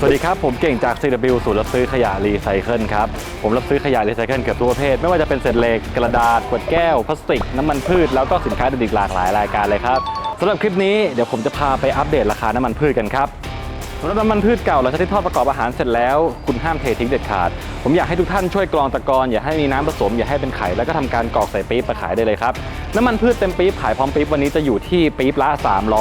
สวัสดีครับ ผมเก่งจาก CW ศูนย์รับซื้อขยะรีไซเคิลครับ ผมรับซื้อขยะรีไซเคิลเกือบทุกประเภท ไม่ว่าจะเป็นเศษเหล็กกระดาษขวดแก้ว พลาสติก น้ำมันพืช แล้วก็สินค้าอื่นๆอีกหลากหลายรายการเลยครับสำหรับคลิปนี้เดี๋ยวผมจะพาไปอัปเดตราคาน้ำมันพืชกันครับสำหรับน้ำมันพืชเก่าหลังจากที่ทอดประกอบอาหารเสร็จแล้ว ห้ามเททิ้งเด็ดขาด ผมอยากให้ทุกท่านช่วยกรองตะกอนอย่าให้มีน้ำผสมอย่าให้เป็นไข่แล้วก็ทำการกรอกใส่ปี๊บมาขายได้เลยครับน้ำมันพืชเต็มปี๊บขายพร้อมปี๊บวันนี้จะอยู่ที่ปี๊บละ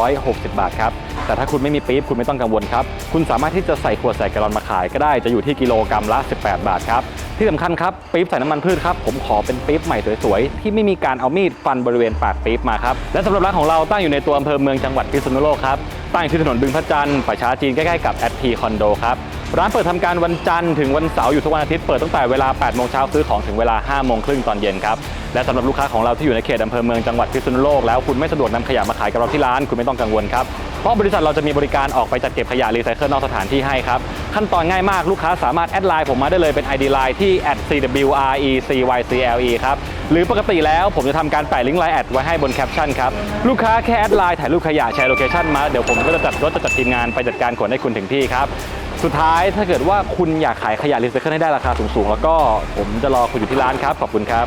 360 บาทครับแต่ถ้าคุณไม่มีปี๊บคุณไม่ต้องกังวลครับคุณสามารถที่จะใส่ขวดใส่แกลลอนมาขายก็ได้จะอยู่ที่กิโลกรัมละ 18 บาทครับที่สำคัญครับปี๊บใส่น้ำมันพืชครับผมขอเป็นปี๊บใหม่สวยๆที่ไม่มีการเอามีดฟันบริเวณปากปี๊บมาครับและสำหรับร้านของเราตั้งอยู่ในตัวอำเภอเมืองจังหวัดพิษณุโลกครับตั้งอยู่ที่ถนนบึงพระจันทร์ป่าช้าจีนใกล้ๆกับแอดพีคอนโดครับ ร้านเปิดทำการวันจันทร์ถึงวันเสาร์อยู่ทุกวันอาทิตย์เปิดตั้งแต่เวลา 8 โมงเช้าซื้อของถึงเวลา 5 โมงครึ่งตอนเย็นครับ และสำหรับลูกค้าของเราที่อยู่ในเขตอำเภอเมืองจังหวัดพิษณุโลกแล้วคุณไม่สะดวกนำขยะมาขายกับเราที่ร้านคุณไม่ต้องกังวลครับ เพราะบริษัทเราจะมีบริการออกไปจัดเก็บขยะรีไซเคิลนอกสถานที่ให้ครับ ขั้นตอนง่ายมากลูกค้าสามารถแอดไลน์ผมมาได้เลยเป็น ID Line ที่ @cwrecycle ครับหรือปกติแล้วผมจะทำการแปะลิงก์ไลน์แอดไว้ให้บนแคปชั่นครับลูกค้าแค่แอดไลน์ถ่ายรูปขยะแชร์โลเคชั่นมาเดี๋ยวผมก็จะจัดรถจะจัดทีมงานไปจัดการขนให้คุณถึงที่ครับ สุดท้ายถ้าเกิดว่าคุณอยากขายขยะรีไซเคิลให้ได้ราคาสูงๆ แล้วก็ผมจะรอคุณอยู่ที่ร้านครับ ขอบคุณครับ